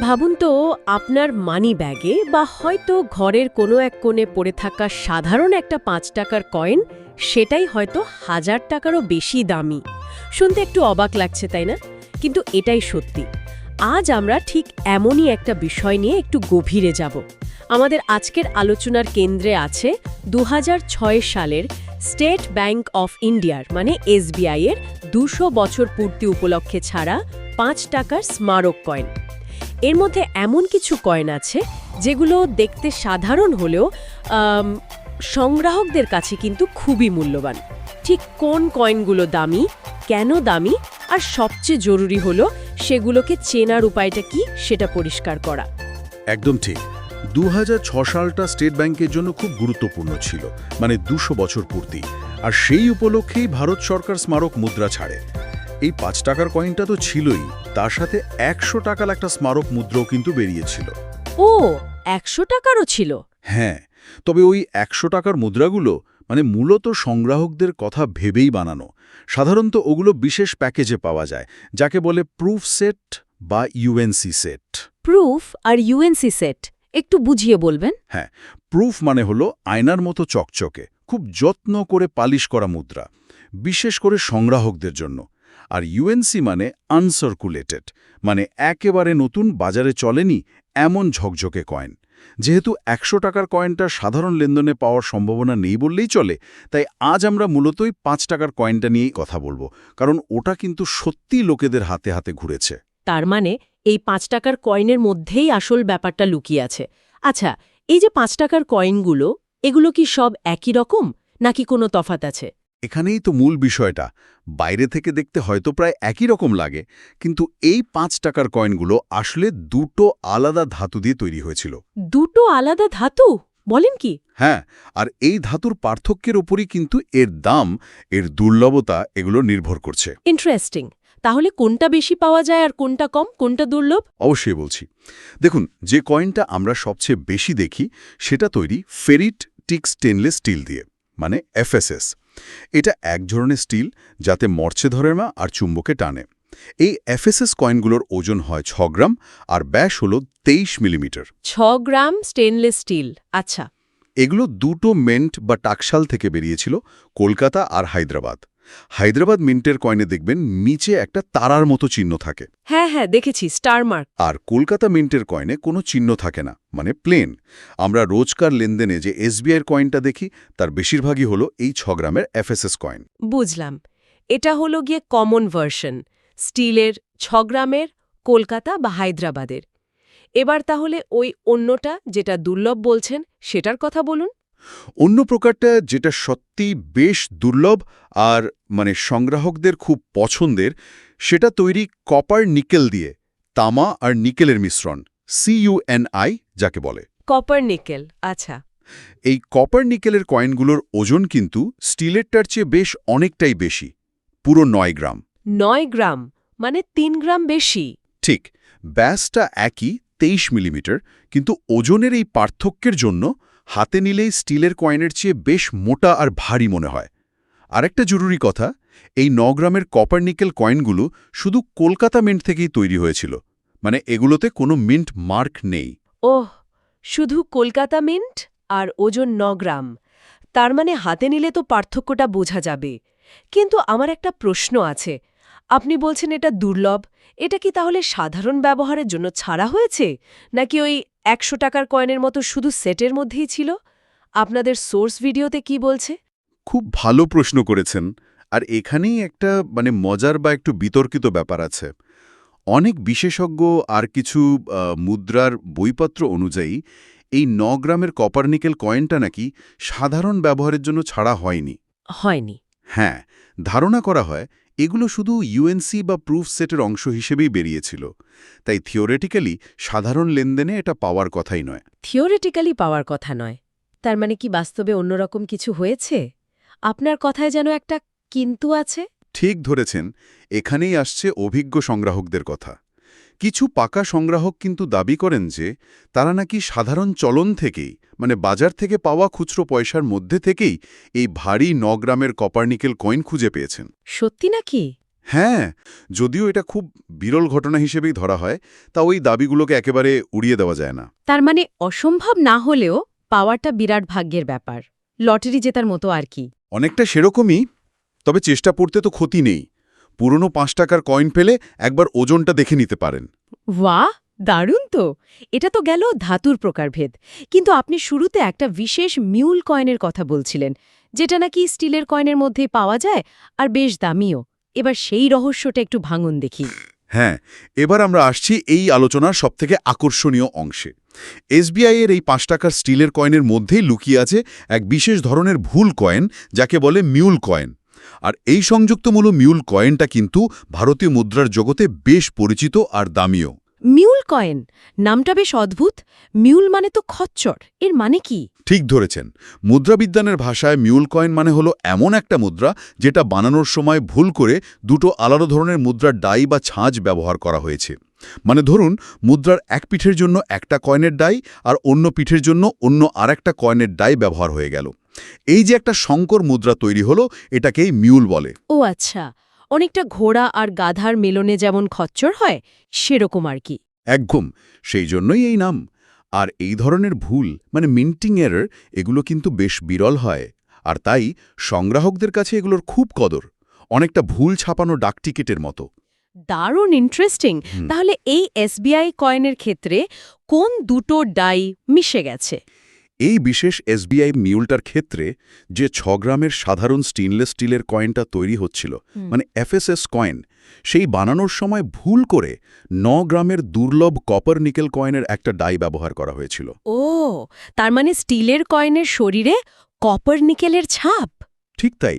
ভাবুন তো, আপনার মানি ব্যাগে বা হয়তো ঘরের কোনো এক কোণে পড়ে থাকা সাধারণ একটা পাঁচ টাকার কয়েন সেটাই হয়তো হাজার টাকারও বেশি দামি। শুনতে একটু অবাক লাগছে, তাই না? কিন্তু এটাই সত্যি। আজ আমরা ঠিক এমনই একটা বিষয় নিয়ে একটু গভীরে যাব। আমাদের আজকের আলোচনার কেন্দ্রে আছে দু হাজার ছয় সালের স্টেট ব্যাংক অফ ইন্ডিয়ার মানে এসবিআইয়ের দুশো বছর পূর্তি উপলক্ষে ছাড়া পাঁচ টাকার স্মারক কয়েন এর মধ্যে এমন কিছু কয়েন আছে যেগুলো দেখতে সাধারণ হলেও সংগ্রাহকদের কাছে কিন্তু খুবই মূল্যবান। ঠিক কোন কয়েনগুলো দামি, কেন দামি, আর সবচেয়ে জরুরি হলো সেগুলোকে চেনার উপায়টা কি সেটা পরিষ্কার করা। একদম ঠিক। দু সালটা স্টেট ব্যাংকের জন্য খুব গুরুত্বপূর্ণ ছিল মানে দুশো বছর পূর্তি। আর সেই উপলক্ষেই ভারত সরকার স্মারক মুদ্রা ছাড়ে। এই পাঁচ টাকার কয়েনটা তো ছিলই। তার সাথে একশো টাকার একটা স্মারক মুদ্রাও কিন্তু বেরিয়েছিল। ও একশো টাকারও ছিল? হ্যাঁ তবে ওই একশো টাকার মুদ্রাগুলো মানে মূলত সংগ্রাহকদের কথা ভেবেই বানানো। সাধারণত ওগুলো বিশেষ প্যাকেজে পাওয়া যায় যাকে বলে প্রুফ সেট বা ইউএনসি সেট প্রুফ আর ইউএনসি সেট একটু বুঝিয়ে বলবেন? হ্যাঁ প্রুফ মানে হলো আয়নার মতো চকচকে খুব যত্ন করে পালিশ করা মুদ্রা বিশেষ করে সংগ্রাহকদের জন্য। আর ইউএনসি মানে আনসার্কুলেটেড মানে একেবারে নতুন বাজারে চলেনি এমন ঝকঝকে কয়েন। যেহেতু একশো টাকার কয়েনটা সাধারণ লেনদেনে পাওয়ার সম্ভাবনা নেই বললেই চলে, তাই আজ আমরা মূলতই পাঁচ টাকার কয়েনটা নিয়েই কথা বলব, কারণ ওটা কিন্তু সত্যি লোকেদের হাতে হাতে ঘুরেছে। তার মানে এই পাঁচ টাকার কয়েনের মধ্যেই আসল ব্যাপারটা লুকিয়ে আছে। আচ্ছা এই যে পাঁচ টাকার কয়েনগুলো, এগুলো কি সব একই রকম, নাকি কোনো তফাত আছে? এখানেই তো মূল বিষয়টা। বাইরে থেকে দেখতে হয়তো প্রায় একই রকম লাগে কিন্তু এই পাঁচ টাকার কয়েনগুলো আসলে দুটো আলাদা ধাতু দিয়ে তৈরি হয়েছিল। দুটো আলাদা ধাতু? বলেন কি? হ্যাঁ আর এই ধাতুর পার্থক্যের ওপরই কিন্তু এর দাম এর দুর্লভতা এগুলো নির্ভর করছে। ইন্টারেস্টিং তাহলে কোনটা বেশি পাওয়া যায় আর কোনটা কম কোনটা দুর্লভ? অবশ্যই বলছি। দেখুন যে কয়েনটা আমরা সবচেয়ে বেশি দেখি সেটা তৈরি ফেরিট টিক স্টেনলেস স্টিল দিয়ে মানে এফএসএস এটা এক ধরনের স্টিল যাতে মরচে ধরে না আর চুম্বকে টানে। এই এফএসএস কয়েনগুলোর ওজন হয় ছ গ্রাম আর ব্যাস হল তেইশ মিলিমিটার। ছ গ্রাম স্টেনলেস স্টিল আচ্ছা। এগুলো দুটো মেন্ট বা টাকশাল থেকে বেরিয়েছিল কলকাতা আর হায়দ্রাবাদ। হায়দ্রাবাদ মিন্টের কয়েনে দেখবেন নিচে একটা তারার মতো চিহ্ন থাকে। হ্যাঁ হ্যাঁ দেখেছি স্টার মার্ক। আর কলকাতা মিন্টের কয়েনে কোনো চিহ্ন থাকে না মানে প্লেন। আমরা রোজকার লেনদেনে যে এসবিআইয়ের কয়েনটা দেখি তার বেশিরভাগই হলো এই ছ গ্রামের এফএসএস কয়েন। বুঝলাম। এটা হলো গিয়ে কমন ভার্সন স্টিলের ছ গ্রামের কলকাতা বা হায়দ্রাবাদের। এবার তাহলে ওই অন্যটা যেটা দুর্লভ বলছেন সেটার কথা বলুন। অন্য প্রকারটা যেটা সত্যি বেশ দুর্লভ আর মানে সংগ্রাহকদের খুব পছন্দের সেটা তৈরি কপার নিকেল দিয়ে তামা আর নিকেলের মিশ্রণ সিইউএনআই যাকে বলে। কপার নিকেল আচ্ছা। এই কপার নিকেলের কয়েনগুলোর ওজন কিন্তু স্টিলেরটার চেয়ে বেশ অনেকটাই বেশি পুরো নয় গ্রাম। নয় গ্রাম মানে তিন গ্রাম বেশি। ঠিক ব্যাসটা একই তেইশ মিলিমিটার কিন্তু ওজনের এই পার্থক্যের জন্য হাতে নিলেই স্টিলের কয়েনের চেয়ে বেশ মোটা আর ভারী মনে হয়। আরেকটা জরুরি কথা, এই ন গ্রামের কপার নিকেল কয়েনগুলো শুধু কলকাতা মিন্ট থেকেই তৈরি হয়েছিল। মানে এগুলোতে কোনো মিন্ট মার্ক নেই। ওহ, শুধু কলকাতা মিন্ট আর ওজন ন গ্রাম তার মানে হাতে নিলে তো পার্থক্যটা বোঝা যাবে। কিন্তু আমার একটা প্রশ্ন আছে। আপনি বলছেন এটা দুর্লভ। এটা কি তাহলে সাধারণ ব্যবহারের জন্য ছাড়া হয়েছে? নাকি ওই একশো টাকার কয়েনের মতো শুধু সেটের মধ্যেই ছিল? আপনাদের সোর্স ভিডিওতে কি বলছে? খুব ভালো প্রশ্ন করেছেন। আর এখানেই একটা মানে মজার বা একটু বিতর্কিত ব্যাপার আছে। অনেক বিশেষজ্ঞ আর কিছু মুদ্রার বইপত্র অনুযায়ী এই ন গ্রামের কপারনিকেল কয়েনটা নাকি সাধারণ ব্যবহারের জন্য ছাড়া হয়নি। হয়নি। হ্যাঁ ধারণা করা হয় এগুলো শুধু ইউএনসি বা প্রুফ সেটের অংশ হিসেবেই বেরিয়েছিল। তাই থিওরেটিক্যালি সাধারণ লেনদেনে এটা পাওয়ার কথাই নয়। থিওরেটিক্যালি পাওয়ার কথা নয়। তার মানে কি বাস্তবে অন্যরকম কিছু হয়েছে? আপনার কথায় যেন একটা কিন্তু আছে। ঠিক ধরেছেন এখানেই আসছে অভিজ্ঞ সংগ্রাহকদের কথা। কিছু পাকা সংগ্রাহক কিন্তু দাবি করেন যে তারা নাকি সাধারণ চলন থেকেই মানে বাজার থেকে পাওয়া খুচরো পয়সার মধ্যে থেকেই এই ভারী ন গ্রামের কপারনিকেল কয়েন খুঁজে পেয়েছেন। সত্যি নাকি? হ্যাঁ যদিও এটা খুব বিরল ঘটনা হিসেবেই ধরা হয় তা ওই দাবিগুলোকে একেবারে উড়িয়ে দেওয়া যায় না। তার মানে অসম্ভব না হলেও পাওয়াটা বিরাট ভাগ্যের ব্যাপার। লটারি জেতার মতো আর কি। অনেকটা সেরকমই তবে চেষ্টা পড়তে তো ক্ষতি নেই। পুরনো পাঁচ টাকার কয়েন পেলে একবার ওজনটা দেখে নিতে পারেন। বাহ দারুণ তো। এটা তো গেল ধাতুর প্রকারভেদ। কিন্তু আপনি শুরুতে একটা বিশেষ মিউল কয়েনের কথা বলছিলেন যেটা নাকি স্টিলের কয়েনের মধ্যে পাওয়া যায় আর বেশ দামিও। এবার সেই রহস্যটা একটু ভাঙন দেখি। হ্যাঁ এবার আমরা আসছি এই আলোচনার সবথেকে আকর্ষণীয় অংশে। এসবিআই এর এই পাঁচ টাকার স্টিলের কয়েনের মধ্যেই লুকিয়ে আছে এক বিশেষ ধরনের ভুল কয়েন যাকে বলে মিউল কয়েন। আর এই সংযুক্তমূলক মিউল কয়েনটা কিন্তু ভারতীয় মুদ্রার জগতে বেশ পরিচিত আর দামিও মিউল কয়েন? নামটা বেশ অদ্ভুত। মিউল মানে তো খচ্চর। এর মানে কি? ঠিক ধরেছেন। মুদ্রাবিজ্ঞানের ভাষায় মিউল কয়েন মানে হলো এমন একটা মুদ্রা যেটা বানানোর সময় ভুল করে দুটো আলাদা ধরনের মুদ্রার ডাই বা ছাঁচ ব্যবহার করা হয়েছে। মানে ধরুন মুদ্রার এক পিঠের জন্য একটা কয়েনের ডাই আর অন্য পিঠের জন্য অন্য আরেকটা কয়েনের ডাই ব্যবহার হয়ে গেল। এই যে একটা শঙ্কর মুদ্রা তৈরি হলো এটাকেই মিউল বলে। ও আচ্ছা অনেকটা ঘোড়া আর গাধার মেলনে যেমন খচ্চর হয় সেরকম আর কি। একঘম সেই জন্যই এই নাম। আর এই ধরনের ভুল মানে মিন্টিং এরর এগুলো কিন্তু বেশ বিরল হয়। আর তাই সংগ্রাহকদের কাছে এগুলোর খুব কদর অনেকটা ভুল ছাপানো ডাকটিকেটের মতো। দারুণ ইন্টারেস্টিং তাহলে এই এসবিআই কয়েনের ক্ষেত্রে কোন দুটো ডাই মিশে গেছে? এই বিশেষ এসবিআই মিউলটার ক্ষেত্রে যে ছ গ্রামের সাধারণ স্টেনলেস স্টিলের কয়েনটা তৈরি হচ্ছিল। মানে এফএসএস কয়েন সেই বানানোর সময় ভুল করে ন গ্রামের দুর্লভ কপার নিকেল কয়েনের একটা ডাই ব্যবহার করা হয়েছিল। ও তার মানে স্টিলের কয়েনের শরীরে কপার নিকেলের ছাপ? ঠিক তাই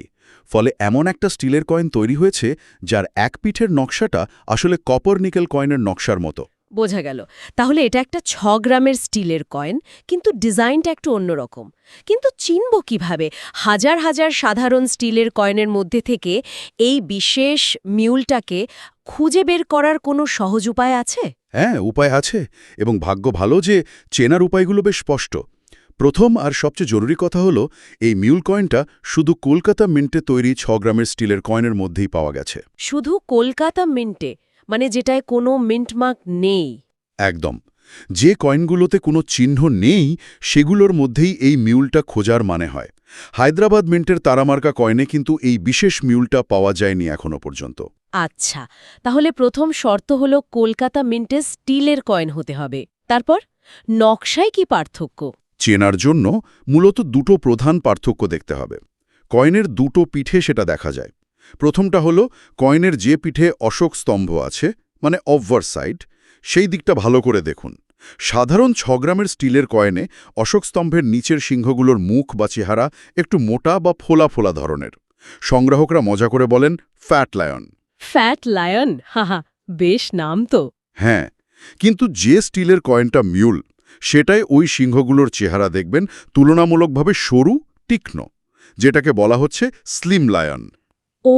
ফলে এমন একটা স্টিলের কয়েন তৈরি হয়েছে যার এক পিঠের নকশাটা আসলে কপার নিকেল কয়েনের নকশার মতো। বোঝা গেল। তাহলে এটা একটা ছ গ্রামের স্টিলের কয়েন কিন্তু ডিজাইনটা একটু অন্যরকম কিন্তু চিনব কীভাবে? হাজার হাজার সাধারণ স্টিলের কয়েনের মধ্যে থেকে এই বিশেষ মিউলটাকে খুঁজে বের করার কোনো সহজ উপায় আছে? হ্যাঁ উপায় আছে এবং ভাগ্য ভালো যে চেনার উপায়গুলো বেশ স্পষ্ট। প্রথম আর সবচেয়ে জরুরি কথা হলো এই মিউল কয়েনটা শুধু কলকাতা মিন্টে তৈরি ছ গ্রামের স্টিলের কয়েনের মধ্যেই পাওয়া গেছে। শুধু কলকাতা মিন্টে? মানে যেটায় কোনো মিন্টমার্ক নেই। একদম। যে কয়েনগুলোতে কোনো চিহ্ন নেই সেগুলোর মধ্যেই এই মিউলটা খোঁজার মানে হয়। হায়দ্রাবাদ মিন্টের তারামার্কা কয়েনে কিন্তু এই বিশেষ মিউলটা পাওয়া যায়নি এখনও পর্যন্ত। আচ্ছা তাহলে প্রথম শর্ত হল কলকাতা মিন্টে স্টিলের কয়েন হতে হবে। তারপর নকশায় কি পার্থক্য? চেনার জন্য মূলত দুটো প্রধান পার্থক্য দেখতে হবে। কয়েনের দুটো পিঠে সেটা দেখা যায়। প্রথমটা হলো কয়েনের যে পিঠে অশোক স্তম্ভ আছে মানে অবভার সাইড সেই দিকটা ভালো করে দেখুন। সাধারণ ছ গ্রামের স্টিলের কয়েনে অশোক স্তম্ভের নিচের সিংহগুলোর মুখ বা চেহারা একটু মোটা বা ফোলা ফোলা ধরনের। সংগ্রাহকরা মজা করে বলেন ফ্যাট লায়ন। Fat lion? হাহা বেশ নাম তো। হ্যাঁ কিন্তু যে স্টিলের কয়েনটা মিউল সেটাই ওই সিংহগুলোর চেহারা দেখবেন তুলনামূলকভাবে সরু তীক্ষ্ণ যেটাকে বলা হচ্ছে স্লিম লায়ন। ও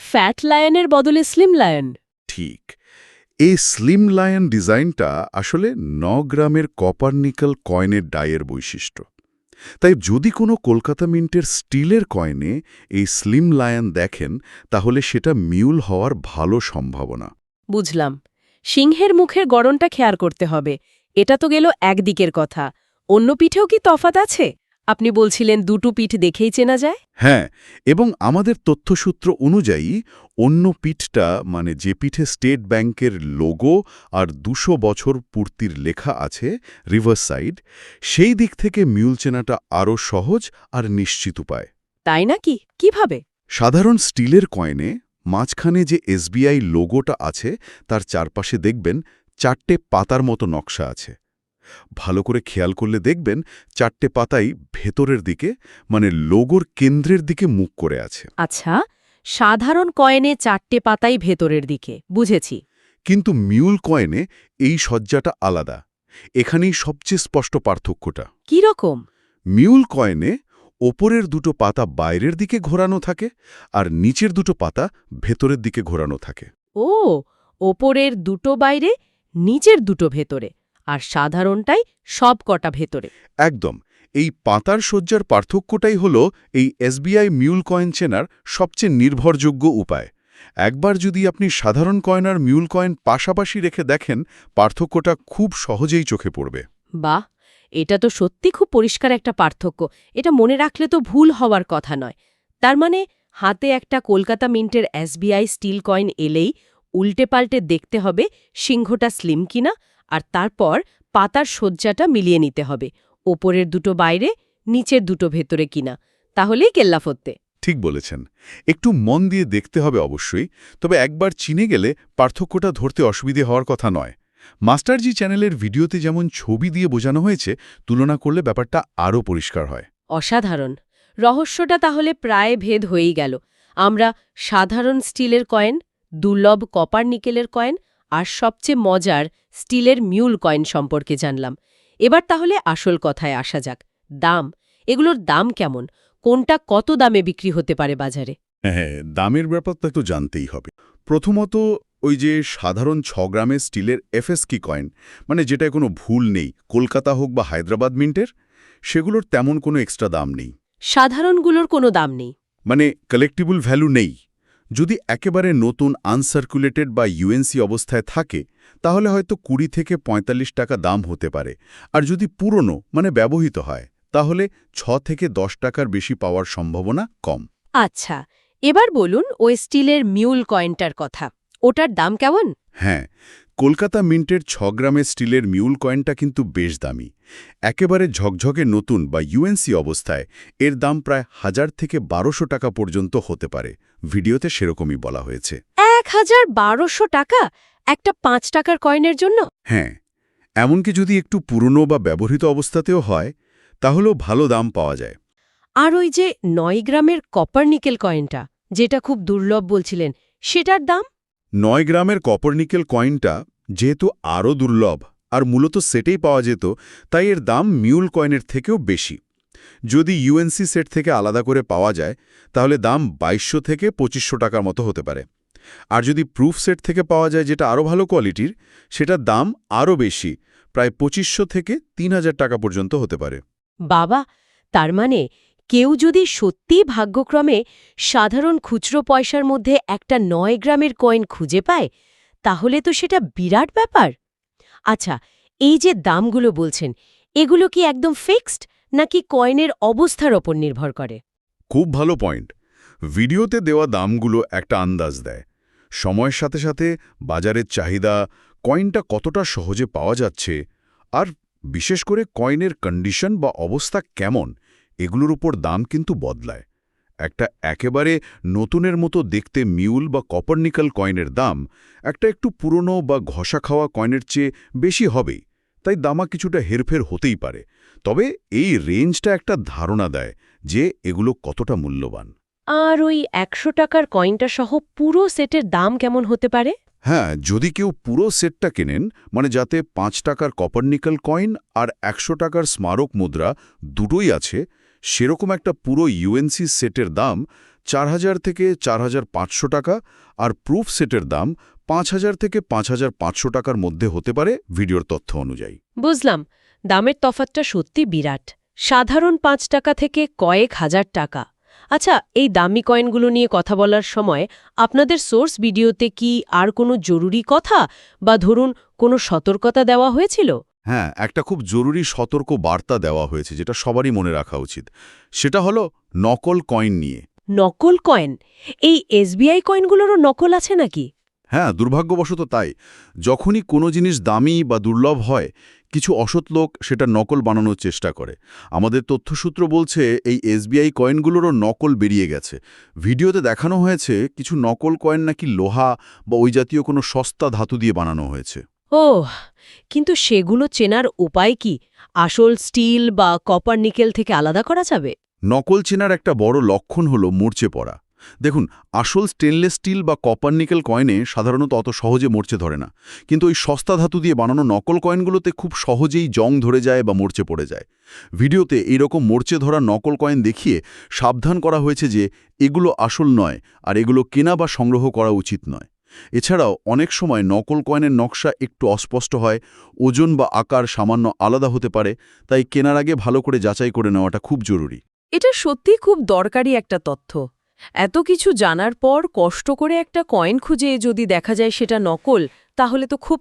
ফ্যাট লায়নের বদলে স্লিম লায়ন ঠিক। এই স্লিম লায়ন ডিজাইনটা আসলে ন গ্রামের কপার নিকেল কয়েনের ডায়ের বৈশিষ্ট্য। তাই যদি কোনো কলকাতা মিন্টের স্টিলের কয়েনে এই স্লিম লায়ন দেখেন তাহলে সেটা মিউল হওয়ার ভালো সম্ভাবনা। বুঝলাম। সিংহের মুখের গড়নটা খেয়াল করতে হবে। এটা তো গেল একদিকের কথা। অন্য পিঠেও কি তফাত আছে? আপনি বলছিলেন দুটো পিঠ দেখেই চেনা যায়? হ্যাঁ এবং আমাদের তথ্যসূত্র অনুযায়ী অন্য পিঠটা মানে যে পিঠে স্টেট ব্যাংকের লোগো আর দুশো বছর পূর্তির লেখা আছে রিভার্স সাইড সেই দিক থেকে মিউল চেনাটা আরও সহজ আর নিশ্চিত উপায়। তাই নাকি? কীভাবে? সাধারণ স্টিলের কয়েনে মাঝখানে যে এসবিআই লোগোটা আছে তার চারপাশে দেখবেন চারটে পাতার মতো নকশা আছে। ভালো করে খেয়াল করলে দেখবেন চারটে পাতাই ভেতরের দিকে মানে লোগোর কেন্দ্রের দিকে মুখ করে আছে। আচ্ছা সাধারণ কয়েনে চারটে পাতাই ভেতরের দিকে বুঝেছি। কিন্তু মিউল কয়েনে এই সজ্জাটা আলাদা। এখানেই সবচেয়ে স্পষ্ট পার্থক্যটা। কি রকম? মিউল কয়েনে ওপরের দুটো পাতা বাইরের দিকে ঘোরানো থাকে আর নিচের দুটো পাতা ভেতরের দিকে ঘোরানো থাকে। ও ওপরের দুটো বাইরে নিচের দুটো ভেতরে। আর সাধারণটাই সব কটা ভেতরে। একদম। এই পাতার সজ্জার পার্থক্যটাই হল এই এসবিআই মিউল কয়েন চেনার সবচেয়ে নির্ভরযোগ্য উপায়। একবার যদি আপনি সাধারণ কয়েন আর মিউল কয়েন পাশাপাশি রেখে দেখেন পার্থক্যটা খুব সহজেই চোখে পড়বে। বাহ! এটা তো সত্যি খুব পরিষ্কার একটা পার্থক্য। এটা মনে রাখলে তো ভুল হওয়ার কথা নয়। তার মানে হাতে একটা কলকাতা মিন্টের এসবিআই স্টিল কয়েন এলেই উল্টে পাল্টে দেখতে হবে সিংহটা স্লিম কিনা আর তারপর পাতার সজ্জাটা মিলিয়ে নিতে হবে। ওপরের দুটো বাইরে নিচের দুটো ভেতরে কিনা। তাহলেই কেল্লা ফত্তে। ঠিক বলেছেন। একটু মন দিয়ে দেখতে হবে অবশ্যই তবে একবার চিনে গেলে পার্থক্যটা ধরতে অসুবিধে হওয়ার কথা নয়। মাস্টারজি চ্যানেলের ভিডিওতে যেমন ছবি দিয়ে বোঝানো হয়েছে তুলনা করলে ব্যাপারটা আরও পরিষ্কার হয়। অসাধারণ। রহস্যটা তাহলে প্রায় ভেদ হয়েই গেল। আমরা সাধারণ স্টিলের কয়েন দুর্লভ কপার নিকেলের কয়েন আর সবচেয়ে মজার স্টিলের মিউল কয়েন সম্পর্কে জানলাম। এবার তাহলে আসল কথায় আসা যাক। দাম? এগুলোর দাম কেমন? কোনটা কত দামে বিক্রি হতে পারে বাজারে? হ্যাঁ দামের ব্যাপারটা তো জানতেই হবে। প্রথমত ওই যে সাধারণ ছ গ্রামের স্টিলের এফএসকি কয়েন মানে যেটায় কোনো ভুল নেই কলকাতা হোক বা হায়দ্রাবাদ মিন্টের সেগুলোর তেমন কোনো এক্সট্রা দাম নেই। সাধারণগুলোর কোনো দাম নেই। মানে কালেক্টিবল ভ্যালু নেই। যদি একেবারে নতুন আনসার্কুলেটেড বা ইউএনসি অবস্থায় থাকে তাহলে হয়তো কুড়ি থেকে ৪৫ টাকা দাম হতে পারে। আর যদি পুরনো মানে ব্যবহৃত হয় তাহলে ছ থেকে দশ টাকার বেশি পাওয়ার সম্ভাবনা কম। আচ্ছা এবার বলুন ওই স্টিলের মিউল কয়েনটার কথা। ওটার দাম কেমন? হ্যাঁ কলকাতা মিন্টের ছ গ্রামের স্টিলের মিউল কয়েনটা কিন্তু বেশ দামি। একেবারে ঝকঝকে নতুন বা ইউএনসি অবস্থায় এর দাম প্রায় হাজার থেকে বারোশো টাকা পর্যন্ত হতে পারে। ভিডিওতে সেরকমই বলা হয়েছে। এক হাজার বারোশো টাকা? একটা পাঁচ টাকার কয়েনের জন্য? হ্যাঁ এমনকি যদি একটু পুরনো বা ব্যবহৃত অবস্থাতেও হয় তাহলেও ভালো দাম পাওয়া যায়। আর ওই যে নয় গ্রামের কপার নিকেল কয়েনটা যেটা খুব দুর্লভ বলছিলেন সেটার দাম? নয় গ্রামের কপারনিকেল কয়েনটা যেহেতু আরও দুর্লভ আর মূলত সেটেই পাওয়া যেত, তাই এর দাম মিউল কয়েনের থেকেও বেশি। যদি ইউএনসি সেট থেকে আলাদা করে পাওয়া যায়, তাহলে দাম বাইশশো থেকে পঁচিশশো টাকার মতো হতে পারে। আর যদি প্রুফ সেট থেকে পাওয়া যায় যেটা আরও ভালো কোয়ালিটির সেটার দাম আরও বেশি, প্রায় পঁচিশশো থেকে তিন হাজার টাকা পর্যন্ত হতে পারে। বাবা, তার মানে কেউ যদি সত্যিই ভাগ্যক্রমে সাধারণ খুচরো পয়সার মধ্যে একটা নয় গ্রামের কয়েন খুঁজে পায়, তাহলে তো সেটা বিরাট ব্যাপার। আচ্ছা এই যে দামগুলো বলছেন, এগুলো কি একদম ফিক্সড, নাকি কয়েনের অবস্থার ওপর নির্ভর করে? খুব ভালো পয়েন্ট। ভিডিওতে দেওয়া দামগুলো একটা আন্দাজ দেয়। সময়ের সাথে সাথে বাজারের চাহিদা, কয়েনটা কতটা সহজে পাওয়া যাচ্ছে, আর বিশেষ করে কয়েনের কন্ডিশন বা অবস্থা কেমন এগুলোর উপর দাম কিন্তু বদলায়। একটা একেবারে নতুনের মতো দেখতে মিউল বা কপারনিকাল কয়েনের দাম একটা একটু পুরনো বা ঘষা খাওয়া কয়েনের চেয়ে বেশি হবেই তাই দামা কিছুটা হেরফের হতেই পারে। তবে এই রেঞ্জটা একটা ধারণা দেয় যে এগুলো কতটা মূল্যবান। আর ওই একশো টাকার কয়েনটা সহ পুরো সেটের দাম কেমন হতে পারে? হ্যাঁ যদি কেউ পুরো সেটটা কেনেন মানে যাতে পাঁচ টাকার কপারনিকাল কয়েন আর একশো টাকার স্মারক মুদ্রা দুটোই আছে সেরকম একটা পুরো ইউএনসি সেটের দাম চার হাজার থেকে চার হাজার পাঁচশো টাকা আর প্রুফ সেটের দাম পাঁচ হাজার থেকে পাঁচ হাজার পাঁচশো টাকার মধ্যে হতে পারে ভিডিওর তথ্য অনুযায়ী। বুঝলাম। দামের তফাতটা সত্যি বিরাট। সাধারণ পাঁচ টাকা থেকে কয়েক হাজার টাকা। আচ্ছা এই দামি কয়েনগুলো নিয়ে কথা বলার সময় আপনাদের সোর্স ভিডিওতে কি আর কোনো জরুরি কথা? বা ধরুন, কোনো সতর্কতা দেওয়া হয়েছিল? হ্যাঁ একটা খুব জরুরি সতর্ক বার্তা দেওয়া হয়েছে যেটা সবারই মনে রাখা উচিত। সেটা হলো নকল কয়েন নিয়ে। নকল কয়েন? এই এসবিআই কয়েনগুলোরও নকল আছে নাকি? হ্যাঁ দুর্ভাগ্যবশত তাই। যখনই কোনো জিনিস দামি বা দুর্লভ হয় কিছু অসৎ লোক সেটা নকল বানানোর চেষ্টা করে। আমাদের তথ্যসূত্র বলছে এই এসবিআই কয়েনগুলোরও নকল বেরিয়ে গেছে। ভিডিওতে দেখানো হয়েছে কিছু নকল কয়েন নাকি লোহা বা ওই জাতীয় কোনো সস্তা ধাতু দিয়ে বানানো হয়েছে। ও কিন্তু সেগুলো চেনার উপায় কি? আসল স্টিল বা কপার নিকেল থেকে আলাদা করা যাবে? নকল চেনার একটা বড় লক্ষণ হল মরচে পড়া। দেখুন, আসল স্টেনলেস স্টিল বা কপার নিকেল কয়েনে সাধারণত অত সহজে মরচে ধরে না। কিন্তু ওই সস্তা ধাতু দিয়ে বানানো নকল কয়েনগুলোতে খুব সহজেই জং ধরে যায় বা মরচে পড়ে যায়। ভিডিওতে এইরকম মরচে ধরা নকল কয়েন দেখিয়ে সাবধান করা হয়েছে যে এগুলো আসল নয় আর এগুলো কেনা বা সংগ্রহ করা উচিত নয়। এছাড়াও অনেক সময় নকল কয়েনের নকশা একটু অস্পষ্ট হয়, ওজন বা আকার সামান্য আলাদা হতে পারে, তাই কেনার আগে ভালো করে যাচাই করে নেওয়াটা খুব জরুরি। এটা সত্যি খুব দরকারি একটা তথ্য। এত কিছু জানার পর কষ্ট করে একটা কয়েন খুঁজে যদি দেখা যায় সেটা নকল, তাহলে তো খুব